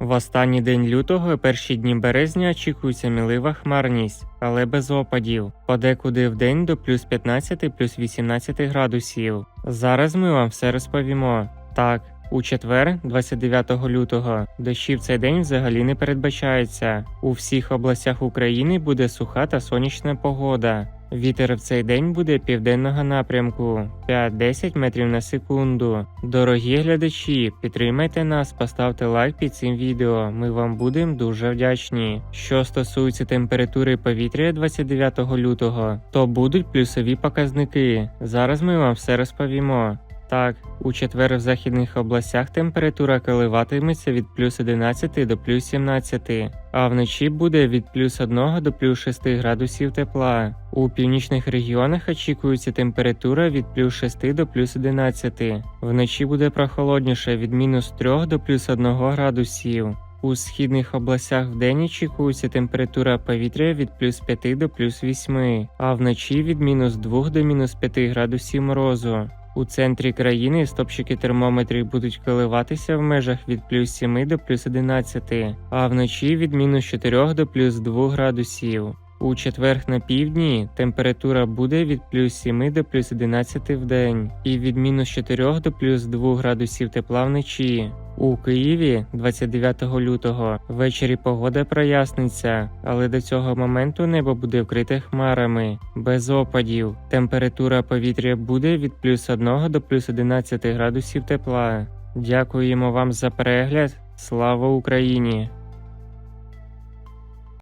В останній день лютого і перші дні березня очікується мілива хмарність, але без опадів. Подекуди в день до плюс 15 плюс 18 градусів. Зараз ми вам все розповімо. Так, у четвер, 29 лютого, дощі в цей день взагалі не передбачається. У всіх областях України буде суха та сонячна погода. Вітер в цей день буде південного напрямку 5-10 метрів на секунду. Дорогі глядачі, підтримайте нас, поставте лайк під цим відео. Ми вам будемо дуже вдячні. Що стосується температури повітря 29 лютого, то будуть плюсові показники. Зараз ми вам все розповімо. Так, у четвер в західних областях температура коливатиметься від плюс 11 до плюс 17, а вночі буде від плюс 1 до плюс 6 градусів тепла. У північних регіонах очікується температура від плюс 6 до плюс 11. Вночі буде прохолодніше від мінус 3 до плюс 1 градусів. У східних областях вдень очікується температура повітря від плюс 5 до плюс 8, а вночі від мінус 2 до мінус 5 градусів морозу. У центрі країни стопчики термометрів будуть коливатися в межах від плюс 7 до плюс 11, а вночі від мінус 4 до плюс 2 градусів. У четвер на півдні температура буде від плюс 7 до плюс 11 в день і від мінус 4 до плюс 2 градусів тепла вночі. У Києві 29 лютого ввечері погода проясниться, але до цього моменту небо буде вкрите хмарами, без опадів. Температура повітря буде від плюс 1 до плюс 11 градусів тепла. Дякуємо вам за перегляд. Слава Україні!